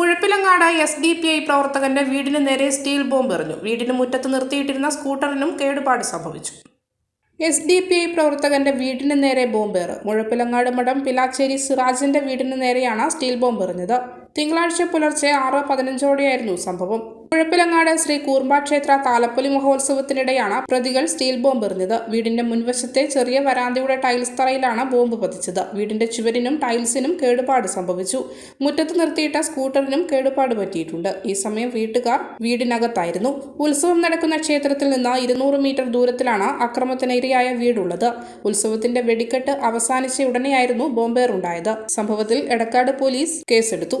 Muzhappilangad S D P I പ്രവർത്തകന്റെ വീടിന് നേരെ steel bomb എറിഞ്ഞു. വീടിന് മുറ്റത്ത് നിർത്തിയിട്ടിരുന്ന സ്കൂട്ടറിനും കേടുപാട് സംഭവിച്ചു. എസ് ഡി പി ഐ പ്രവർത്തകന്റെ വീടിന് നേരെ ബോംബേറ് മുഴപ്പിലങ്ങാട് മഠം പിലാച്ചേരി സിറാജിന്റെ വീടിന് നേരെയാണ് സ്റ്റീൽ ബോംബ് എറിഞ്ഞത്. തിങ്കളാഴ്ച പുലർച്ചെ ആറ് പതിനഞ്ചോടെയായിരുന്നു സംഭവം. കുഴപ്പിലങ്ങാട് ശ്രീ കൂർമ്പ ക്ഷേത്ര താലപ്പൊലി മഹോത്സവത്തിനിടെയാണ് പ്രതികൾ സ്റ്റീൽ ബോംബ് എറിഞ്ഞത്. വീടിന്റെ മുൻവശത്തെ ചെറിയ വരാന്തയുടെ ടൈൽസ് തറയിലാണ് ബോംബ് പതിച്ചത്. വീടിന്റെ ചുവരിനും ടൈൽസിനും കേടുപാട് സംഭവിച്ചു. മുറ്റത്ത് നിർത്തിയിട്ട സ്കൂട്ടറിനും കേടുപാട് പറ്റിയിട്ടുണ്ട്. ഈ സമയം വീട്ടുകാർ വീടിനകത്തായിരുന്നു. ഉത്സവം നടക്കുന്ന ക്ഷേത്രത്തിൽ നിന്ന് ഇരുന്നൂറ് മീറ്റർ ദൂരത്തിലാണ് അക്രമത്തിന് ഇരയായ വീടുള്ളത്. ഉത്സവത്തിന്റെ വെടിക്കെട്ട് അവസാനിച്ച ഉടനെയായിരുന്നു ബോംബേറുണ്ടായത്. സംഭവത്തിൽ എടക്കാട് പോലീസ് കേസെടുത്തു.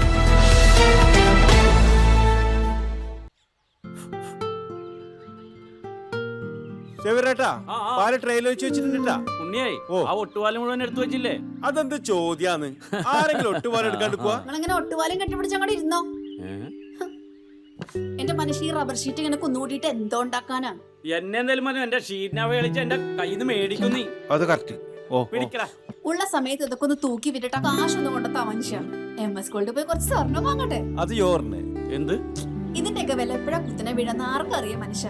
ചെവിരേട്ടാ ആ, ആ. പാൽ ട്രെയിനിൽ വെച്ച് വെച്ചിട്ടുണ്ടാ ഉണ്ണിയായി ഓ. ആ ഒട്ടുപാലം മുഴുവൻ എടുത്തു വെച്ചില്ലേ? അതെന്ത് ചോദ്യാന്ന്? ആരെങ്കിലും ഒട്ടുപാലം എടുക്കാണ്ട് പോവാ? നിങ്ങളിങ്ങനെ ഒട്ടുപാലും കെട്ടിപ്പിടിച്ച് അങ്ങോട്ട് ഇരുന്നോ? എന്റെ മനുഷ്യ ഈ റബ്ബർ ഷീറ്റ് ഇങ്ങനെ കുന്നുകൂട്ടിയിട്ട് എന്തോ ഉണ്ടാക്കാനാ? എന്നെ എന്തായാലും മതി എന്റെ ഷീറ്റിനെ കളിച്ച് എന്റെ കയ്യിൽ നിന്ന് മേടിക്കും നീ. അത് കറക്റ്റ് ഓ പിടിക്കടാ. ഉള്ള സമയത്ത് ഇതൊക്കെ ഒന്ന് തൂക്കി വിട്ടിട്ട് കാശൊന്നും കൊണ്ടെത്താ മനുഷ്യ. എം എസ് സ്കൂളിൽ പോയി കുറച്ച് സ്വർണം വാങ്ങട്ടെ? അത് യോറിന്. എന്ത്? ഇതിന്റെയൊക്കെ വില എപ്പോഴാ കുത്തിനെ വീഴുന്ന ആർക്കും അറിയാം മനുഷ്യ.